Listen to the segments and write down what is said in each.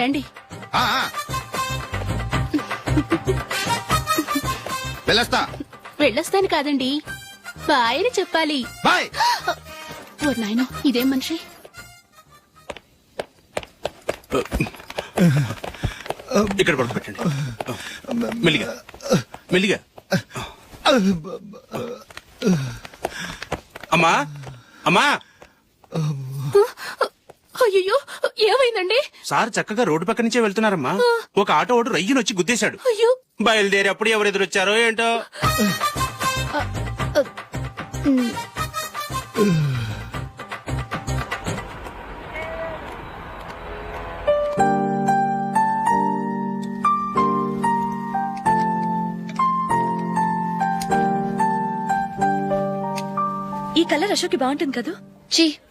రండి. ఆ, ఆ. వెళ్ళొస్తా. వెళ్ళొస్తాను కాదండి. బాయ్ అని చెప్పాలి. బాయ్. ఓ నాయనో ఇదేం మనిషి? ఇక్కడ పడుకోబెట్టండి మెల్లిగా. మెల్లిగా. అమ్మా. అమ్మా. అయ్యో ఏమైందండి? సార్ చక్కగా రోడ్డు పక్క నుంచే వెళ్తున్నారమ్మా. ఒక ఆటో ఓడు రయ్యను వచ్చి గుద్దేశాడు. అయ్యో. బయలుదేరి అప్పుడు ఎవరు ఎదురొచ్చారో ఏంటో? ఈ కలర్ అశోక్ బాగుంటుంది కదా? చీ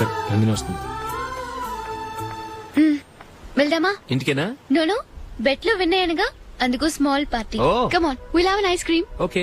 సరే నందిని వస్తుంది వెళ్దామా? ఇంటికేనా నోను బెట్లో విన్నాయనగా అందుకు small party. Oh. Come on will have ice cream okay.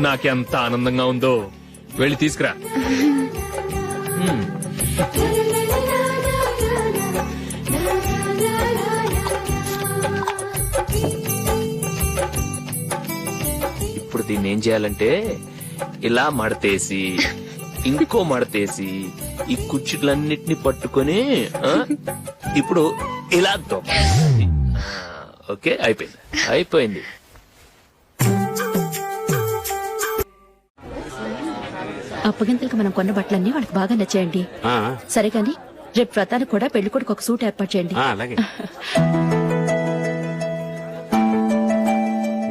నాకెంత ఆనందంగా ఉందో వెళ్ళి తీసుకురా. ఇప్పుడు దీన్ని ఏం చేయాలంటే ఇలా మడతేసి ఇంకో మడతేసి ఈ కుర్చీలన్నిటిని పట్టుకొని ఆ, ఇప్పుడు ఇలా ఓకే అయిపోయింది. అయిపోయింది. అప్పగింతలకు మనం కొన్న బట్టలన్నీ వాళ్ళకి బాగా నచ్చాయండి. ఆ, సరే కానీ రేపు వ్రతానికి కూడా పెళ్ళి కొడుకు ఒక సూట్ ఏర్పాటు చేయండి. ఆ, అలాగే.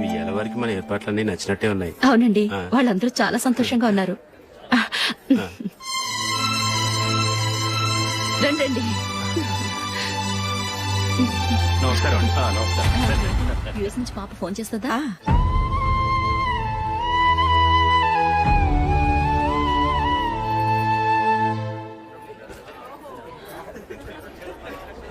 ఇవాళ వరకు మన ఏర్పాట్లన్నీ నచ్చినట్టే ఉన్నాయి. అవునండి. వాళ్ళందరూ చాలా సంతోషంగా ఉన్నారు. రండి. నమస్కారం ఆ, నమస్కారం. పాప ఫోన్ చేస్తుందా?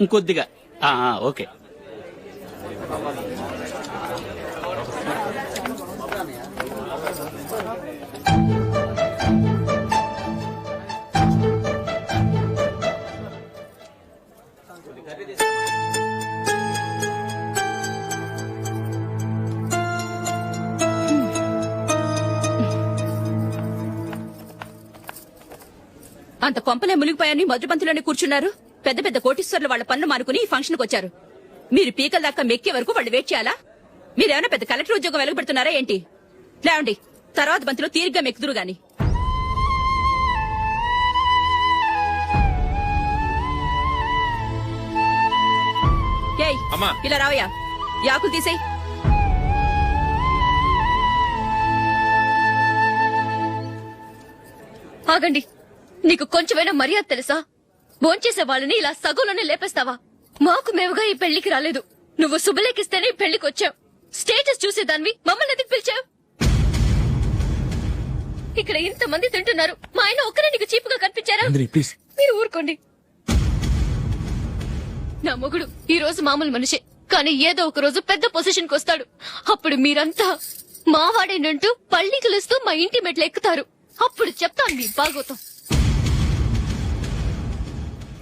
ఇంకొద్దిగా. ఓకే. అంత కొంపలే మునిగిపోయాని మొదటి కూర్చున్నారు? పెద్ద పెద్ద కోటీశ్వర్లు వాళ్ళ పన్ను మానుకుని ఈ ఫంక్షన్కి వచ్చారు. మీరు పీకల దాకా మెక్కే వరకు వాళ్ళు వెయిట్ చేయాలా? మీరేమైనా పెద్ద కలెక్టర్ ఉద్యోగం వెలగబెడుతున్నారా ఏంటి? లేవండి తర్వాత బంతిలో తీరిగ్గా మెక్కుదురు గాని. ఏయ్ అమ్మా. ఇలా రావయ్యా. యాకులు తీసేయ్. ఆగండి నీకు కొంచెమైనా మర్యాద తెలుసా? భోంచేసే వాళ్ళని ఇలా సగంలోనే లేపేస్తావా? మాకు మేముగా ఈ పెళ్ళికి రాలేదు. నువ్వు శుభలేఖిస్తేనే పెళ్ళికి వచ్చావు. స్టేటస్ చూసేదానివి మమ్మల్ని ఎందుకు పిలిచావు? ఇక్కడ ఇంతమంది తింటున్నారు. మా ఆయన ఒక్కరే నీకు చీపుగా కనిపించారా? ప్లీజ్. మీరు ఊరుకోండి. నా మొగుడు ఈ రోజు మామూలు మనిషే కానీ ఏదో ఒక రోజు పెద్ద పొజిషన్కి వస్తాడు. అప్పుడు మీరంతా మావాడేనంటూ పళ్ళి కలుస్తూ మా ఇంటి మెట్లు ఎక్కుతారు. అప్పుడు చెప్తాను మీ బాగోతాం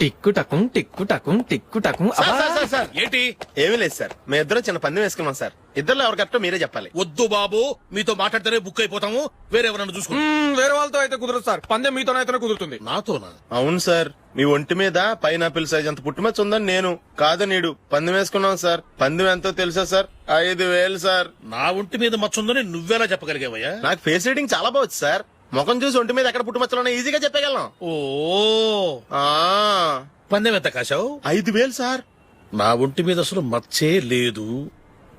టిక్కు టకుం టిక్కు టకుం టిక్కు టకుం అబ్బా. ఏంటి? ఏమీ లేదు సార్. మేము ఇద్దరం చిన్న పందెం వేసుకున్నాం సార్. ఇద్దరు ఎవరు కరెక్టో మీరే చెప్పాలి. వద్దు బాబు మీతో మాట్లాడితేనే బుక్ అయిపోతాము. వేరెవరన్నా చూసుకుంటాం మ్మ్, వేరే వాళ్ళతో అయితే కుదరదు సార్. పందెం మీతోనైతేనే కుదురుతుంది. నాతోనా? అవును సార్. మీ ఒంటి మీద పైనాపిల్ సైజ్ అంత పుట్టుమచ్చ ఉందని నేను కాదు నీడు పందెం వేసుకున్నాం సార్. పందెం ఎంతో తెలుసా సార్? ఐదు వేలు సార్. నా ఒంటి మీద మచ్చ ఉందని నువ్వెలా చెప్పగలిగావయ్యా? నాకు ఫేస్ రీడింగ్ చాలా బాగుంది సార్. ముఖం చూసి ఒంటి మీద ఎక్కడ పుట్టుమచ్చలో ఈజీగా చెప్పగలం. ఓ. ఆ. పందెం ఎంత కాశావు? ఐదు వేలు సార్. నా ఒంటి మీద అసలు మచ్చే లేదు.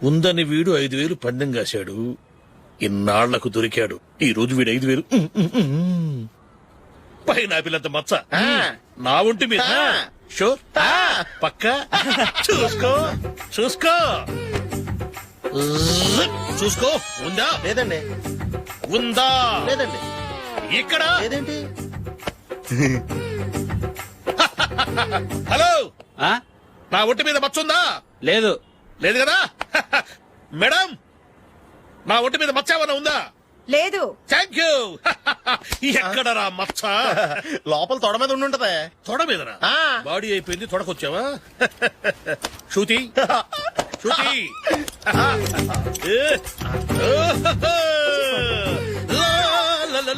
ఉందని వీడు ఐదు వేలు పందెం కాశాడు. ఇన్నాళ్ళకు దొరికాడు. ఈ రోజు వీడు ఐదు వేలు. పైన పిల్లంత మచ్చ. నా ఒంటి మీద. షూర్. పక్క. చూసుకో. చూసుకో. చూసుకో. ఉందా? లేదండి. ఉందా? లేదండి. ఇక్కడ? ఏదేంటి? హలో? ఆ? నా ఒంటి మీద మచ్చుందా లేదు. లేదు కదా? మేడం నా ఒంటి మీద మచ్చ ఏమైనా ఉందా? లేదు. థ్యాంక్ యూ ఎక్కడరా మచ్చ? లోపల తొడ మీద ఉండి ఉంటదే. తొడ మీదనా? ఆ. బాడీ అయిపోయింది తొడకొచ్చావా? శృతి శృతి. ఏ.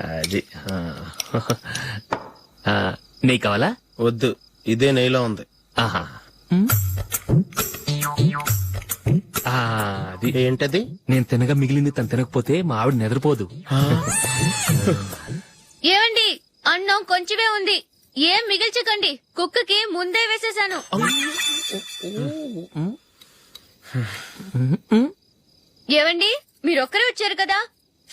అది. ఆ. ఆ, నెయ్యి కావాలా? వద్దు ఇదే నెయ్యిలో ఉంది. ఆహా. ఆ, అది. ఏంటది? నేను తినగా మిగిలింది తను తినకపోతే మా ఆవిడ నిద్రపోదు. ఏమండి అన్నం కొంచెమే ఉంది. ఏం మిగిల్చకండి కుక్కకి ముందే వేసేసాను. ఏవండి మీరొక్కరే వచ్చారు కదా?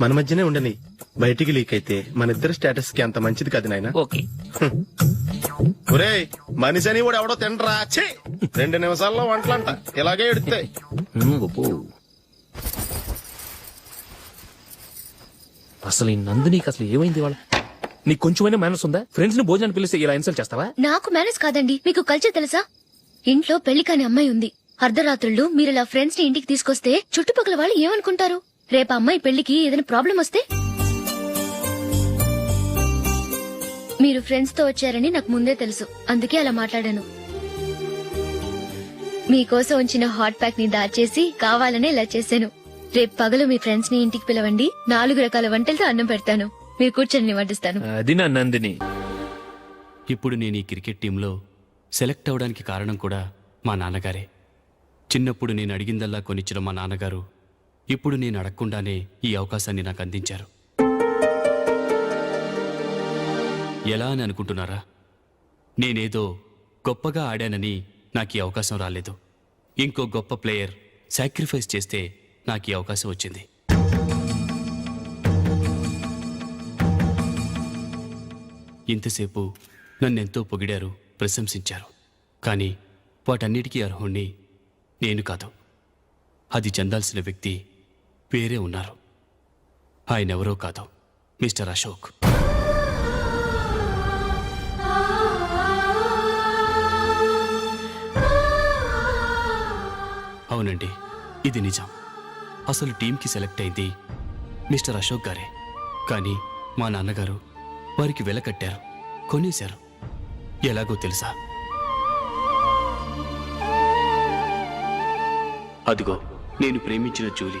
మన మధ్యనే ఉండని. బయటికి లీక్ అయితే మన ఇద్దరు స్టేటస్కి అంత మంచిది కాదు నాయన. ఓకే. ఒరే మనిషి అని కూడా ఎవడో తినరా? ఛీ! రెండు నిమిషాల్లో వంటలంట. ఇలాగే ఎడుతాయి. అసలు ఈ నందినికి అసలు ఏమైంది వాళ్ళ నీకు కొంచెమైనా మేనస్ ఉందా? ఫ్రెండ్స్ని భోజనం పిలిస్తే ఇలా ఇన్సల్ట్ చేస్తావా? నాకు మేనేజ్ కాదండి. మీకు కల్చర్ తెలుసా? ఇంట్లో పెళ్ళి కాని అమ్మాయి ఉంది. అర్ధరాత్రుళ్ళు మీరు ఇలా ఫ్రెండ్స్ని ఇంటికి తీసుకొస్తే చుట్టుపక్కల వాళ్ళు ఏమనుకుంటారు? రేపు అమ్మాయి పెళ్ళికి ఏదైనా ప్రాబ్లం వస్తే? మీరు ఫ్రెండ్స్తో వచ్చారని నాకు ముందే తెలుసు. అందుకే అలా మాట్లాడాను. మీకోసం ఉంచిన హాట్ ప్యాక్ని దాచేసి కావాలనే ఇలా చేశాను. రేపు పగలు మీ ఫ్రెండ్స్ని ఇంటికి పిలవండి. నాలుగు రకాల వంటలతో అన్నం పెడతాను. మీరు కూర్చొని వడ్డిస్తాను అది నా నందిని. ఇప్పుడు నేను ఈ క్రికెట్ టీంలో సెలెక్ట్ అవడానికి కారణం కూడా మా నాన్నగారే. చిన్నప్పుడు నేను అడిగిందల్లా కొనిచ్చిన మా నాన్నగారు ఇప్పుడు నేను అడగకుండానే ఈ అవకాశాన్ని నాకు అందించారు. ఎలా అని అనుకుంటున్నారా? నేనేదో గొప్పగా ఆడానని నాకు ఈ అవకాశం రాలేదు. ఇంకో గొప్ప ప్లేయర్ సాక్రిఫైస్ చేస్తే నాకు ఈ అవకాశం వచ్చింది. ఇంతసేపు నన్నెంతో పొగిడారు ప్రశంసించారు. కానీ వాటన్నిటికీ అర్హుణ్ణి నేను కాదు. అది చెందాల్సిన వ్యక్తి వేరే ఉన్నారు. ఆయన ఎవరో కాదు మిస్టర్ అశోక్. అవునండి ఇది నిజం. అసలు టీంకి సెలెక్ట్ అయింది మిస్టర్ అశోక్ గారే. కానీ మా నాన్నగారు వారికి వెల కట్టారు కొనేశారు. ఎలాగో తెలుసా? అదిగో నేను ప్రేమించిన జూలీ.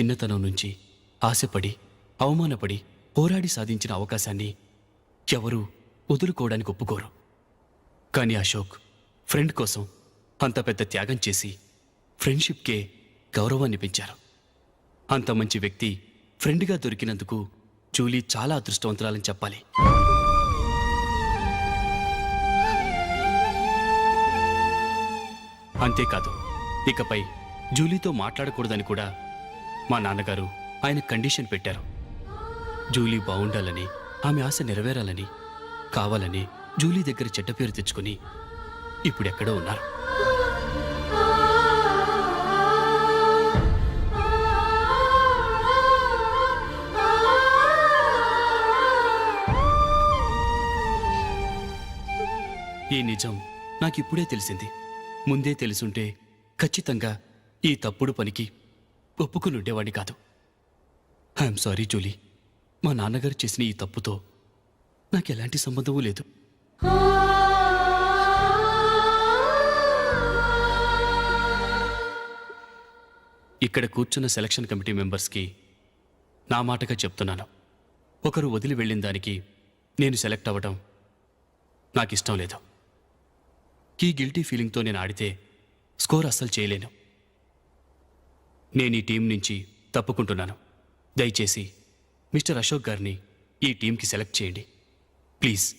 చిన్నతనం నుంచి ఆశపడి అవమానపడి పోరాడి సాధించిన అవకాశాన్ని ఎవరూ వదులుకోవడానికి ఒప్పుకోరు. కానీ అశోక్ ఫ్రెండ్ కోసం అంత పెద్ద త్యాగం చేసి ఫ్రెండ్షిప్కే గౌరవాన్ని పెంచారు. అంత మంచి వ్యక్తి ఫ్రెండ్గా దొరికినందుకు జూలీ చాలా అదృష్టవంతురాలని చెప్పాలి. అంతేకాదు ఇకపై జూలీతో మాట్లాడకూడదని కూడా మా నాన్నగారు ఆయన కండిషన్ పెట్టారు. జూలీ బాగుండాలని ఆమె ఆశ నెరవేరాలని కావాలని జూలీ దగ్గర చెడ్డ పేరు తెచ్చుకుని ఇప్పుడెక్కడో ఉన్నారు. ఈ నిజం నాకిప్పుడే తెలిసింది. ముందే తెలుసుంటే ఖచ్చితంగా ఈ తప్పుడు పనికి ఒప్పుకుని ఉండేవాడిని కాదు. ఐఎమ్ సారీ జూలీ మా నాన్నగారు చేసిన ఈ తప్పుతో నాకు ఎలాంటి సంబంధము లేదు. ఇక్కడ కూర్చున్న సెలక్షన్ కమిటీ మెంబర్స్కి నా మాటగా చెప్తున్నాను. ఒకరు వదిలి వెళ్ళిన దానికి నేను సెలెక్ట్ అవ్వడం నాకు ఇష్టం లేదు. ఈ గిల్టీ ఫీలింగ్తో నేను ఆడితే స్కోర్ అస్సలు చేయలేను. నేను ఈ టీం నుంచి తప్పుకుంటున్నాను. దయచేసి మిస్టర్ అశోక్ గారిని ఈ టీంకి సెలెక్ట్ చేయండి. ప్లీజ్.